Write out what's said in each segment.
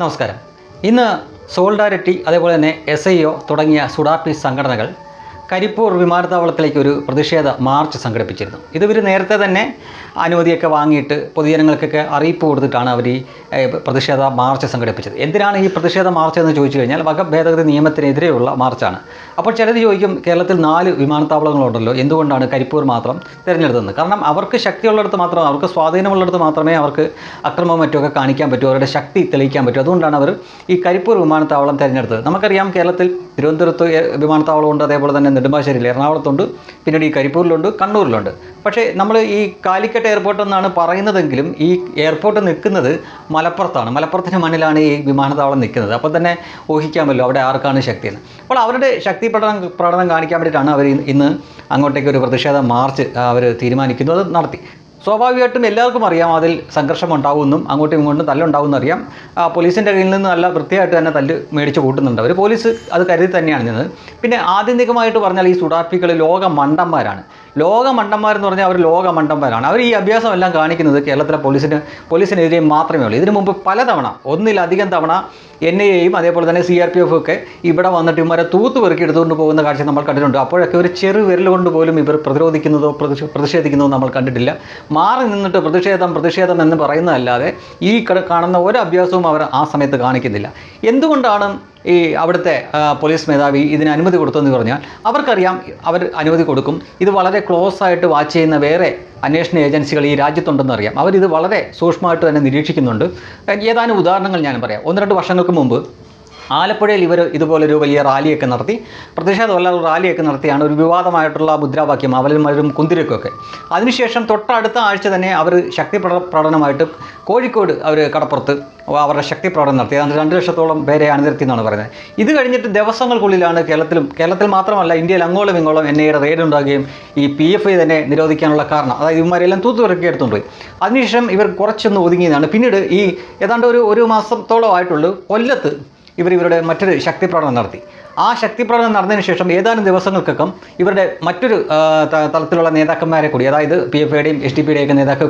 നമസ്കാരം. ഇന്ന് സോൾഡാരിറ്റി അതേപോലെ തന്നെ എസ് ഐ ഒ തുടങ്ങിയ സുഡാപ്പി സംഘടനകൾ കരിപ്പൂർ വിമാനത്താവളത്തിലേക്ക് ഒരു പ്രതിഷേധ മാർച്ച് സംഘടിപ്പിച്ചിരുന്നു. ഇത് ഇവർ നേരത്തെ തന്നെ അനുമതിയൊക്കെ വാങ്ങിയിട്ട് പൊതുജനങ്ങൾക്കൊക്കെ അറിയിപ്പ് കൊടുത്തിട്ടാണ് അവർ ഈ പ്രതിഷേധ മാർച്ച് സംഘടിപ്പിച്ചത്. എന്തിനാണ് ഈ പ്രതിഷേധ മാർച്ച് എന്ന് ചോദിച്ചു കഴിഞ്ഞാൽ വക ഭേദഗതി നിയമത്തിനെതിരെയുള്ള മാർച്ചാണ്. അപ്പോൾ ചിലർ ചോദിക്കും കേരളത്തിൽ നാല് വിമാനത്താവളങ്ങളുണ്ടല്ലോ എന്തുകൊണ്ടാണ് കരിപ്പൂർ മാത്രം തിരഞ്ഞെടുത്തത് കാരണം അവർക്ക് ശക്തിയുള്ളിടത്ത് മാത്രം അവർക്ക് സ്വാധീനമുള്ളിടത്ത് മാത്രമേ അവർക്ക് അക്രമവും മറ്റുമൊക്കെ കാണിക്കാൻ പറ്റൂ അവരുടെ ശക്തി തെളിയിക്കാൻ പറ്റൂ. അതുകൊണ്ടാണ് അവർ ഈ കരിപ്പൂർ വിമാനത്താവളം തിരഞ്ഞെടുത്തത്. നമുക്കറിയാം കേരളത്തിൽ തിരുവനന്തപുരത്ത് വിമാനത്താവളമുണ്ട് അതേപോലെ തന്നെ നെടുമ്പാശ്ശേരിയിൽ എറണാകുളത്തുണ്ട് പിന്നീട് ഈ കരിപ്പൂരിലുണ്ട് കണ്ണൂരിലുണ്ട്. പക്ഷേ നമ്മൾ ഈ കാലിക്കറ്റ് എയർപോർട്ട് എന്നാണ് പറയുന്നതെങ്കിലും ഈ എയർപോർട്ട് നിൽക്കുന്നത് മലപ്പുറത്താണ്. മലപ്പുറത്തിന് മണ്ണിലാണ് ഈ വിമാനത്താവളം നിൽക്കുന്നത്. അപ്പോൾ തന്നെ ഊഹിക്കാമല്ലോ അവിടെ ആർക്കാണ് ശക്തി എന്ന് അപ്പോൾ അവരുടെ ശക്തി പ്രകടനം പ്രകടനം കാണിക്കാൻ വേണ്ടിയിട്ടാണ് അവർ ഇന്ന് അങ്ങോട്ടേക്ക് ഒരു പ്രതിഷേധ മാർച്ച് അവർ തീരുമാനിക്കുന്നത് നടത്തി. സ്വാഭാവികമായിട്ടും എല്ലാവർക്കും അറിയാം അതിൽ സംഘർഷം ഉണ്ടാവുമെന്നും അങ്ങോട്ടും ഇങ്ങോട്ടും തല്ലുണ്ടാവും അറിയാം. പോലീസിന്റെ കയ്യിൽ നിന്ന് നല്ല വൃത്തിയായിട്ട് തന്നെ തല്ല് മേടിച്ച് കൂട്ടുന്നുണ്ട്. അവർ പോലീസ് അത് കരുതി തന്നെയാണ് നിന്നത്. പിന്നെ ആത്യന്തികമായിട്ട് പറഞ്ഞാൽ ഈ സുഡാപ്പികൾ ലോക മണ്ടന്മാരാണ് ലോക എന്ന് പറഞ്ഞാൽ അവർ ലോകമണ്ടന്മാരാണ്. അവർ ഈ അഭ്യാസം എല്ലാം കാണിക്കുന്നത് കേരളത്തിലെ പോലീസിന് പോലീസിനെതിരെ മാത്രമേ ഉള്ളൂ. ഇതിനു മുമ്പ് പലതവണ ഒന്നിലധികം തവണ എൻ ഐ എയും അതേപോലെ തന്നെ സി ആർ പി എഫ് ഒക്കെ ഇവിടെ വന്നിട്ട് ഇവരെ തൂത്ത് പെറുക്കി എടുത്തുകൊണ്ട് പോകുന്ന കാഴ്ച നമ്മൾ കണ്ടിട്ടുണ്ട്. അപ്പോഴൊക്കെ ഒരു ചെറു വിരൽ കൊണ്ട് പോലും ഇവർ പ്രതിരോധിക്കുന്നതോ പ്രതിഷേ- പ്രതിഷേധിക്കുന്നതോ നമ്മൾ കണ്ടിട്ടില്ല. മാറി നിന്നിട്ട് പ്രതിഷേധം പ്രതിഷേധം എന്ന് പറയുന്നതല്ലാതെ ഈ കാണുന്ന ഒരു അഭ്യാസവും അവർ ആ സമയത്ത് കാണിക്കുന്നില്ല. എന്തുകൊണ്ടാണ് ഈ അവിടുത്തെ പോലീസ് മേധാവി ഇതിന് അനുമതി കൊടുത്തെന്ന് പറഞ്ഞാൽ അവർക്കറിയാം അവർ അനുമതി കൊടുക്കും. ഇത് വളരെ ക്ലോസ് ആയിട്ട് വാച്ച് ചെയ്യുന്ന വേറെ അന്വേഷണ ഏജൻസികൾ ഈ രാജ്യത്തുണ്ടെന്ന് അറിയാം. അവരിത് വളരെ സൂക്ഷ്മമായിട്ട് തന്നെ നിരീക്ഷിക്കുന്നുണ്ട്. ഏതാനും ഉദാഹരണങ്ങൾ ഞാൻ പറയാം. ഒന്ന് രണ്ട് വർഷങ്ങൾക്ക് മുമ്പ് ആലപ്പുഴയിൽ ഇവർ ഇതുപോലൊരു വലിയ റാലിയൊക്കെ നടത്തി പ്രതിഷേധമല്ല റാലിയൊക്കെ നടത്തിയാണ് ഒരു വിവാദമായിട്ടുള്ള മുദ്രാവാക്യം അവലന്മാരും മരും കുന്തിരക്കൊക്കെ. അതിനുശേഷം തൊട്ടടുത്ത ആഴ്ച തന്നെ അവർ ശക്തി പ്രകടനമായിട്ട് കോഴിക്കോട് അവർ കടപ്പുറത്ത് അവരുടെ ശക്തി പ്രകടനം നടത്തി. അതിന് രണ്ട് ലക്ഷത്തോളം പേരെ അണിനിരത്തി എന്നാണ് പറയുന്നത്. ഇത് കഴിഞ്ഞിട്ട് ദിവസങ്ങൾക്കുള്ളിലാണ് കേരളത്തിലും കേരളത്തിൽ മാത്രമല്ല ഇന്ത്യയിൽ അങ്ങോളം ഇങ്ങോളം എൻ ഐയുടെ റെയ്ഡ് ഉണ്ടാകുകയും ഈ പി എഫ് ഐ തന്നെ നിരോധിക്കാനുള്ള കാരണം അതായത് ഇവന്മാരെല്ലാം തൂത്തുവിറക്കി എടുത്തുകൊണ്ട് അതിനുശേഷം ഇവർ കുറച്ചൊന്ന് ഒതുങ്ങിയതാണ്. പിന്നീട് ഈ ഏതാണ്ട് ഒരു ഒരു മാസത്തോളം ആയിട്ടുള്ളൂ കൊല്ലത്ത് ഇവർ ഇവരുടെ മറ്റൊരു ശക്തി പ്രകടനം നടത്തി. ആ ശക്തി പ്രകടനം നടന്നതിന് ശേഷം ഏതാനും ദിവസങ്ങൾക്കകം ഇവരുടെ മറ്റൊരു തലത്തിലുള്ള നേതാക്കന്മാരെ കൂടി അതായത് പി എഫ് ഐയുടെയും എസ് ഡി പിയുടെയും ഒക്കെ നേതാക്കൾ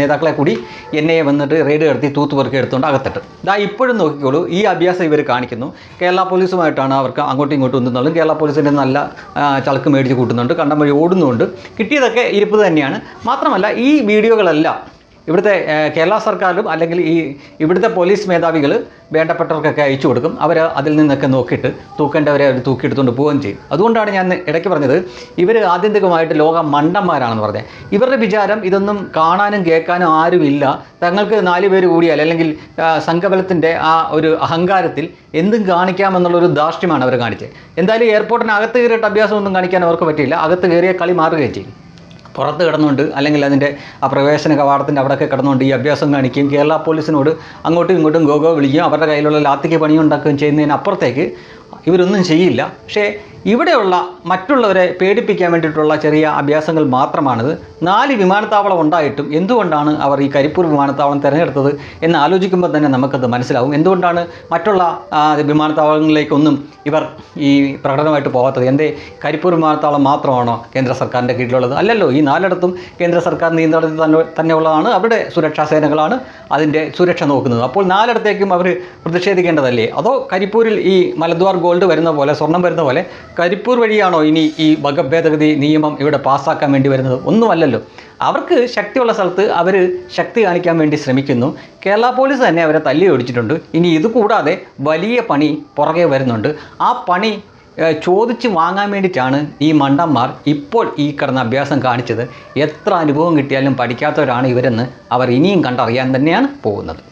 നേതാക്കളെ കൂടി എൻ ഐ വന്നിട്ട് റെയ്ഡ് നടത്തി തൂത്തുപെറുക്കി എടുത്തുകൊണ്ട് അകത്തിട്ട്. ഇതാ ഇപ്പോഴും നോക്കിക്കോളൂ ഈ അഭ്യാസം ഇവർ കാണിക്കുന്നു. കേരള പോലീസുമായിട്ടാണ് അവർക്ക് അങ്ങോട്ടും ഇങ്ങോട്ടും ഒന്നുന്നുള്ളതും കേരള പോലീസിന്റെ നല്ല ചളക്ക് മേടിച്ച് കൂട്ടുന്നുണ്ട് കണ്ടം വഴി ഓടുന്നുണ്ട്. കിട്ടിയതൊക്കെ ഇരിപ്പ് തന്നെയാണ്. മാത്രമല്ല ഈ വീഡിയോകളെല്ലാം ഇവിടുത്തെ കേരള സർക്കാരിലും അല്ലെങ്കിൽ ഈ ഇവിടുത്തെ പോലീസ് മേധാവികൾ വേണ്ടപ്പെട്ടവർക്കൊക്കെ അയച്ചു കൊടുക്കും. അവർ അതിൽ നിന്നൊക്കെ നോക്കിയിട്ട് തൂക്കേണ്ടവരെ അവർ തൂക്കിയെടുത്തുകൊണ്ട് പോവുകയും ചെയ്യും. അതുകൊണ്ടാണ് ഞാൻ ഇടയ്ക്ക് പറഞ്ഞത് ഇവർ ആത്യന്തികമായിട്ട് ലോക മണ്ടന്മാരാണെന്ന് പറഞ്ഞത് ഇവരുടെ വിചാരം ഇതൊന്നും കാണാനും കേൾക്കാനും ആരുമില്ല. തങ്ങൾക്ക് നാല് പേര് കൂടിയാൽ അല്ലെങ്കിൽ സംഘബലത്തിന്റെ ആ ഒരു അഹങ്കാരത്തിൽ എന്തും കാണിക്കാമെന്നുള്ളൊരു ധാർഷ്ട്യമാണ് അവർ കാണിച്ചത്. എന്തായാലും എയർപോർട്ടിന് അകത്ത് കയറിയിട്ട് അഭ്യാസമൊന്നും കാണിക്കാൻ അവർക്ക് പറ്റിയില്ല. അകത്ത് കയറിയ കളി മാറുകയും ചെയ്യും. പുറത്ത് കിടന്നുകൊണ്ട് അല്ലെങ്കിൽ അതിന്റെ ആ പ്രവേശന കവാടത്തിന്റെ അവിടെയൊക്കെ കിടന്നുകൊണ്ട് ഈ അഭ്യാസം കാണിക്കുകയും കേരള പോലീസിനോട് അങ്ങോട്ടും ഇങ്ങോട്ടും ഗോഗോ വിളിക്കുകയും അവരുടെ കയ്യിലുള്ള ലാത്തിക്ക് പണിയുണ്ടാക്കുകയും ചെയ്യുന്നതിനപ്പുറത്തേക്ക് ഇവരൊന്നും ചെയ്യില്ല. പക്ഷേ ഇവിടെയുള്ള മറ്റുള്ളവരെ പേടിപ്പിക്കാൻ വേണ്ടിയിട്ടുള്ള ചെറിയ അഭ്യാസങ്ങൾ മാത്രമാണിത്. നാല് വിമാനത്താവളം ഉണ്ടായിട്ടും എന്തുകൊണ്ടാണ് അവർ ഈ കരിപ്പൂർ വിമാനത്താവളം തിരഞ്ഞെടുത്തത് എന്ന് ആലോചിക്കുമ്പോൾ തന്നെ നമുക്കത് മനസ്സിലാവും. എന്തുകൊണ്ടാണ് മറ്റുള്ള വിമാനത്താവളങ്ങളിലേക്കൊന്നും ഇവർ ഈ പ്രകടനമായിട്ട് പോകാത്തത്? എന്തേ കരിപ്പൂർ വിമാനത്താവളം മാത്രമാണോ കേന്ദ്ര സർക്കാരിന്റെ കീഴിലുള്ളത്? അല്ലല്ലോ ഈ നാലിടത്തും കേന്ദ്ര സർക്കാർ നിയന്ത്രണത്തിൽ തന്നെ തന്നെയുള്ളതാണ്. അവരുടെ സുരക്ഷാ സേനകളാണ് അതിന്റെ സുരക്ഷ നോക്കുന്നത്. അപ്പോൾ നാലിടത്തേക്കും അവർ പ്രതിഷേധിക്കേണ്ടതല്ലേ? അതോ കരിപ്പൂരിൽ ഈ മലദ്വാർ ഗോൾഡ് വരുന്ന പോലെ സ്വർണം വരുന്ന പോലെ കരിപ്പൂർ വഴിയാണോ ഇനി ഈ വകഭേദഗതി നിയമം ഇവിടെ പാസ്സാക്കാൻ വേണ്ടി വരുന്നത്? ഒന്നുമല്ലല്ലോ. അവർക്ക് ശക്തിയുള്ള സ്ഥലത്ത് അവർ ശക്തി കാണിക്കാൻ വേണ്ടി ശ്രമിക്കുന്നു. കേരള പോലീസ് തന്നെ അവരെ തല്ലി ഓടിച്ചിട്ടുണ്ട്. ഇനി ഇതുകൂടാതെ വലിയ പണി പുറകെ വരുന്നുണ്ട്. ആ പണി ചോദിച്ച് വാങ്ങാൻ വേണ്ടിയിട്ടാണ് ഈ മണ്ടന്മാർ ഇപ്പോൾ ഈ കിടന്ന അഭ്യാസം കാണിച്ചത്. എത്ര അനുഭവം കിട്ടിയാലും പഠിക്കാത്തവരാണ് ഇവരെന്ന് അവർ ഇനിയും കണ്ടറിയാൻ തന്നെയാണ് പോകുന്നത്.